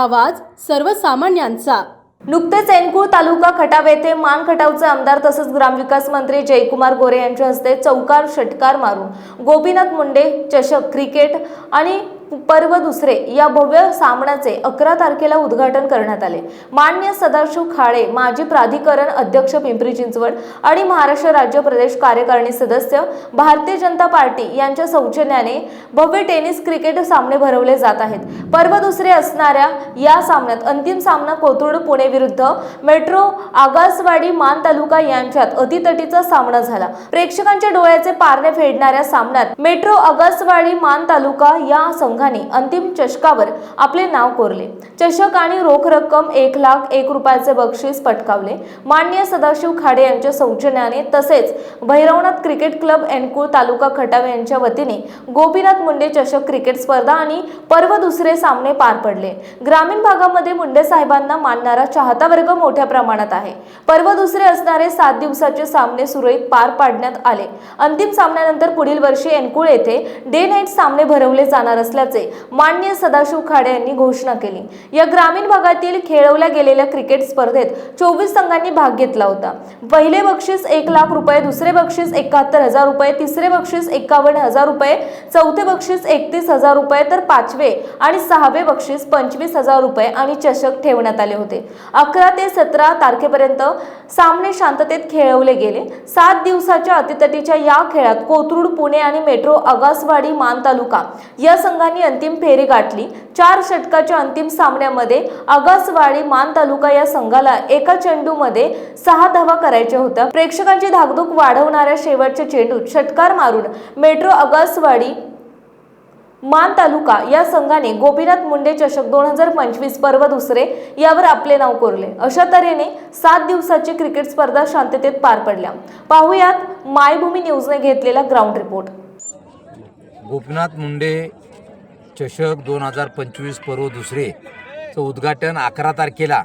आवाज सर्वसामान्यांचा. नुकतेच एनकुळ तालुका खटाव येथे मान खटावचे आमदार तसंच ग्रामविकास मंत्री जयकुमार गोरे यांच्या हस्ते चौकार षटकार मारून गोपीनाथ मुंडे चषक क्रिकेट आणि पर्व दुसरे या भव्य सामन्याचे अकरा तारखेला उद्घाटन करण्यात आले. मान्य सदाशिव खाळे माजी प्राधिकरण अध्यक्ष पिंपरी चिंचवड आणि महाराष्ट्र राज्य प्रदेश कार्यकारिणी सदस्य भारतीय जनता पार्टी यांच्या सौजन्याने भव्य टेनिस क्रिकेट सामने भरवले जात आहेत. पर्व दुसरे असणाऱ्या या सामन्यात अंतिम सामना कोथरूड पुणे विरुद्ध मेट्रो आगासवाडी मान तालुका यांच्यात अतितटीचा सामना झाला. प्रेक्षकांच्या डोळ्याचे पारणे फेडणाऱ्या सामन्यात मेट्रो आगासवाडी मान तालुका या संघाने अंतिम चषकावर आपले नाव कोरले. चषक आणि रोख रक्कम एक लाख एक रुपयाचे बक्षीस पटकावले. मान्य सदाशिव खाडे यांच्या सौजन्याने तसेच भैरवनाथ क्रिकेट क्लब एनकुळ तालुका खटाव यांच्या वतीने गोपीनाथ मुंडे चषक क्रिकेट स्पर्धा आणि पर्व दुसरे सामने पार पडले. ग्रामीण भागामध्ये मुंडे साहेबांना मानणारा चाहता वर्ग मोठ्या प्रमाणात आहे. पर्व दुसरे असणारे सात दिवसाचे सामने सुरळीत पार पाडण्यात आले. अंतिम सामन्यानंतर पुढील वर्षी एनकुळ येथे डे नाईट सामने भरवले जाणार असल्याचे असल्याचे मान्य सदाशिव खाडे यांनी घोषणा केली. या ग्रामीण भागातील खेळवल्या गेलेल्या क्रिकेट स्पर्धेत चोवीस संघांनी भाग घेतला होता. पहिले बक्षीस एक लाख रुपये दुसरे बक्षीस एकाहत्तर हजार रुपये तिसरे बक्षीस एकावन्न हजार रुपये चौथे बक्षीस एकतीस हजार रुपये तर पाचवे आणि सहावे बक्षीस पंचवीस हजार रुपये आणि चषक ठेवण्यात आले होते. अकरा ते सतरा तारखेपर्यंत सामने शांततेत खेळवले गेले. सात दिवसाच्या अतितटीच्या या खेळात कोथरूड पुणे आणि मेट्रो आगासवाडी मान तालुका या संघांनी अंतिम फेरी गाठली. चार षटकाच्या अंतिम सामन्यामध्ये आगासवाडी मान तालुका या संघाला एका चेंडूमध्ये सहा धावा करायच्या होत्या. प्रेक्षकांची धाकधूक वाढवणाऱ्या शेवटच्या चेंडूत षटकार मारून मेट्रो आगासवाडी मान तालुका या संघाने गोपीनाथ मुंडे चषक दोन हजार पंचवीस पर्व दुसरे यावर आपले नाव कोरले. अशा तऱ्हेने सात दिवसाची क्रिकेट स्पर्धा शांततेत पार पडल्या. पाहुयात मायभूमी न्यूजने घेतलेला ग्राउंड रिपोर्ट. गोपीनाथ मुंडे चषक दोन हजार पंचवीस पर्व दुसरेचं उद्घाटन अकरा तारखेला.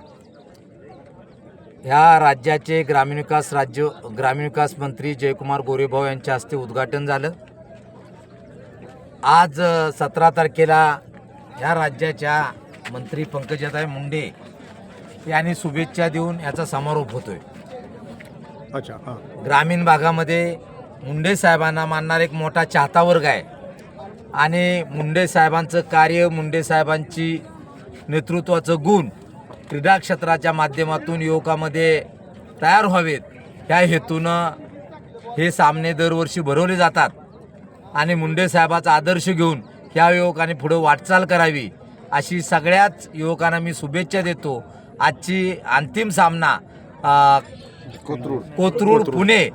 ह्या राज्याचे ग्रामीण विकास राज्य ग्रामीण विकास मंत्री जयकुमार गोरेभाऊ यांच्या हस्ते उद्घाटन झालं. आज सतरा तारखेला ह्या राज्याच्या मंत्री पंकजाताई मुंडे यांनी शुभेच्छा देऊन याचा समारोप होतोय. अच्छा ग्रामीण भागामध्ये मुंडे साहेबांना मानणारा एक मोठा चाहता वर्ग आहे. आणि मुंडे साहेबांचं कार्य मुंडे साहेबांची नेतृत्वाचं गुण क्रीडा क्षेत्राच्या माध्यमातून युवकामध्ये तयार व्हावेत. ह्या हेतूनं हे सामने दरवर्षी भरवले जातात. आणि मुंडे साहेबाचा आदर्श घेऊन ह्या युवकांनी पुढं वाटचाल करावी अशी सगळ्याच युवकांना मी शुभेच्छा देतो. आजची अंतिम सामना अ, कोथरूड. पुणे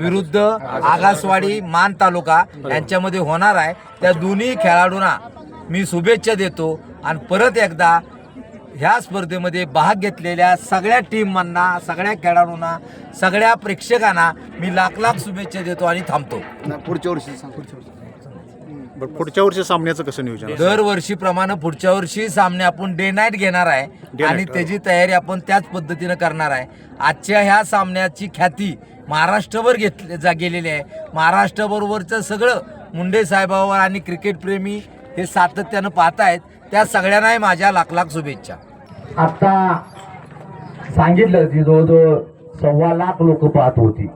विरुद्ध आगासवाडी मान तालुका यांच्यामध्ये होणार आहे. त्या दोन्ही खेळाडूंना मी शुभेच्छा देतो आणि परत एकदा ह्या स्पर्धेमध्ये भाग घेतलेल्या सगळ्या टीमांना सगळ्या खेळाडूंना सगळ्या प्रेक्षकांना मी लाख लाख शुभेच्छा देतो आणि थांबतो. पुढच्या वर्षी पुढच्या वर्षी. बरं पुढच्या वर्षी सामन्याचं कसं नियोजन आहे? दरवर्षीप्रमाणे पुढच्या वर्षी सामने आपण डे नाईट घेणार आहे. Day आणि night, त्याची तयारी आपण त्याच पद्धतीनं करणार आहे. आजच्या ह्या सामन्याची ख्याती महाराष्ट्रभर घेतली जा गेलेली आहे. महाराष्ट्राबरोबरचं सगळं मुंडे साहेबावर आणि क्रिकेट प्रेमी हे सातत्यानं पाहतायत त्या सगळ्यांनाही माझ्या लाख लाख शुभेच्छा. आता सांगितलं की जवळजवळ सव्वा लाख लोक पाहत होती.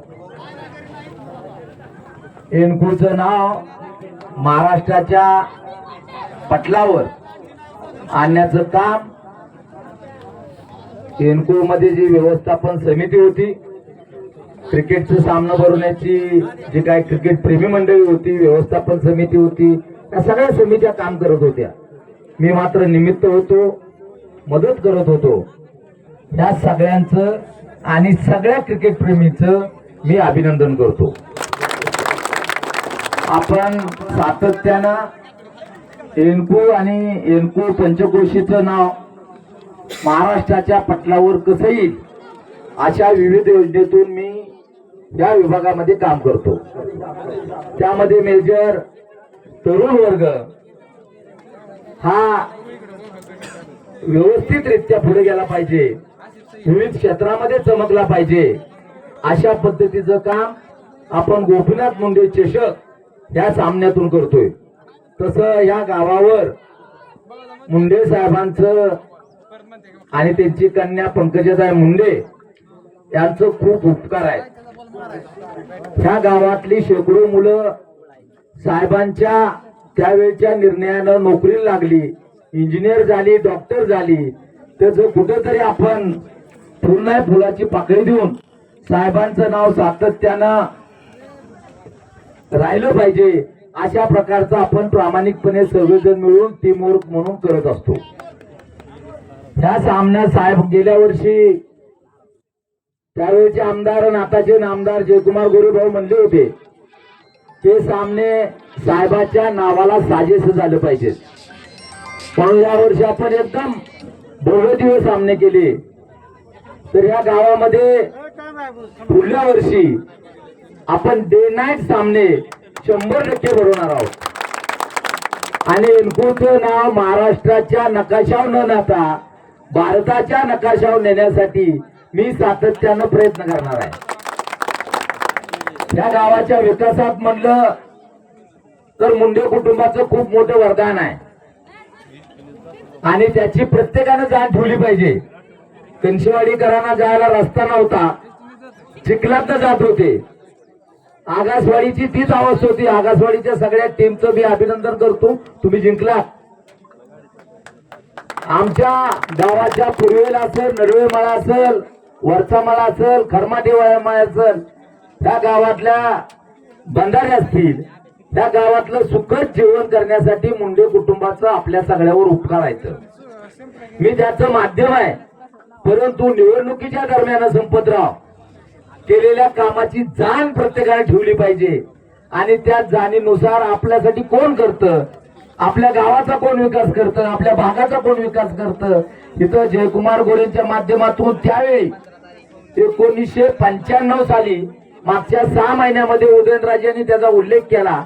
एनकुळचं नाव महाराष्ट्राच्या पटलावर आणण्याचं काममध्ये जी व्यवस्थापन समिती होती क्रिकेटचं सामना भरवण्याची जी काय क्रिकेट प्रेमी मंडळी होती व्यवस्थापन समिती होती या सगळ्या समित्या काम करत होत्या. मी मात्र निमित्त होतो मदत करत होतो. या सगळ्यांचं आणि सगळ्या क्रिकेट प्रेमीचं मी अभिनंदन करतो. आपण सातत्यानं एनकू आणि एनकू पंचक्रोशीचं नाव महाराष्ट्राच्या पटलावर कसं येईल अशा विविध योजनेतून मी या विभागामध्ये काम करतो. त्यामध्ये मेजर तरुण वर्ग हा व्यवस्थितरित्या पुढे गेला पाहिजे. विविध क्षेत्रामध्ये चमकला पाहिजे. अशा पद्धतीचं काम आपण गोपीनाथ मुंडे चषक या सामन्यातून करतोय. तसं या गावावर मुंडे साहेबांचं आणि त्यांची कन्या पंकजाताई मुंडे यांचं खूप उपकार आहे. ह्या गावातली शेकडो मुलं साहेबांच्या त्यावेळच्या निर्णयानं नोकरीला लागली इंजिनियर झाली डॉक्टर झाली. त्याचं कुठेतरी आपण फुल फुलाची पाकळी देऊन साहेबांचं नाव सातत्यानं राहिलं पाहिजे. अशा प्रकारचा आपण प्रामाणिकपणे सर्वजण मिळून टीम वर्क म्हणून करत असतो. ह्या सामन्यात साहेब गेल्या वर्षी त्यावेळेचे आमदार आणि आताचे आमदार जयकुमार गोरेभाऊ म्हणले होते ते सामने साहेबाच्या नावाला साजेस झालं पाहिजे. म्हणून या वर्षी आपण एकदम भव्य दिवस सामने केले. तर या गावामध्ये पुढल्या वर्षी आपण डे नाईट सामने शंभर टक्के भरवणार आहोत. आणि एनकोचं नाव महाराष्ट्राच्या नकाशावर न नेता भारताच्या नकाशावर नेण्यासाठी मी सातत्यानं प्रयत्न करणार आहे. या गावाच्या विकासात म्हणलं तर मुंडे कुटुंबाचं खूप मोठं वरदान आहे. आणि त्याची प्रत्येकानं जाण ठेवली पाहिजे. कंशवाडीकरांना जायला रस्ता नव्हता. चिखलात जात होते. आकाशवाडीची तीच आवाज होती. आकाशवाडीच्या सगळ्या टीमचं मी अभिनंदन करतो. तुम्ही जिंकला. आमच्या गावाच्या पूर्वेला असेल नडवे मळा असेल वरचा मळा असेल खरमाटे मळा असेल त्या गावातल्या बंधारे असतील त्या गावातलं सुखद जेवण करण्यासाठी मुंडे कुटुंबाचं आपल्या सगळ्यावर उपकार आहेत. मी त्याचं माध्यम आहे. परंतु निवडणुकीच्या दरम्यान संपतराव केलेल्या कामाची जाण प्रत्येकाने ठेवली पाहिजे. आणि त्या जाणीनुसार आपल्यासाठी कोण करतं? आपल्या गावाचा कोण विकास करतं? आपल्या भागाचा कोण विकास करतं? इथं जयकुमार गोरेंच्या माध्यमातून त्यावेळी एकोणीसशे पंच्याण्णव साली मागच्या सहा महिन्यामध्ये उदयनराजेंनी त्याचा उल्लेख केला.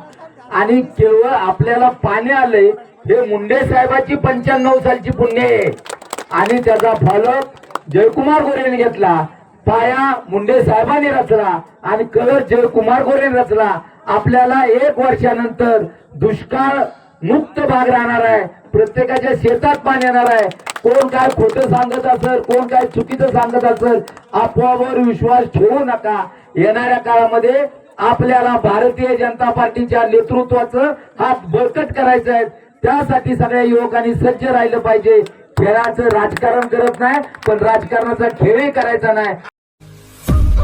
आणि केवळ आपल्याला पाणी आलंय हे मुंडे साहेबाची पंच्याण्णव सालची पुण्य आहे. आणि त्याचा फलक जयकुमार गोरेने घेतला. पाया मुंडे साहेबांनी रचला आणि कलर जयकुमार गोरे रचला. आपल्याला एक वर्षानंतर दुष्काळ मुक्त भाग राहणार आहे. प्रत्येकाच्या शेतात पाणी येणार आहे. कोण काय खोटं सांगत असेल कोण काय चुकीचं सांगत असेल आपोआवर विश्वास ठेवू नका. येणाऱ्या काळामध्ये आपल्याला भारतीय जनता पार्टीच्या नेतृत्वाचं हात बळकट करायचं आहे. त्यासाठी सगळ्या युवकांनी सज्ज राहिलं पाहिजे. खेळाचं राजकारण करत नाही पण राजकारणाचा खेळही करायचा नाही.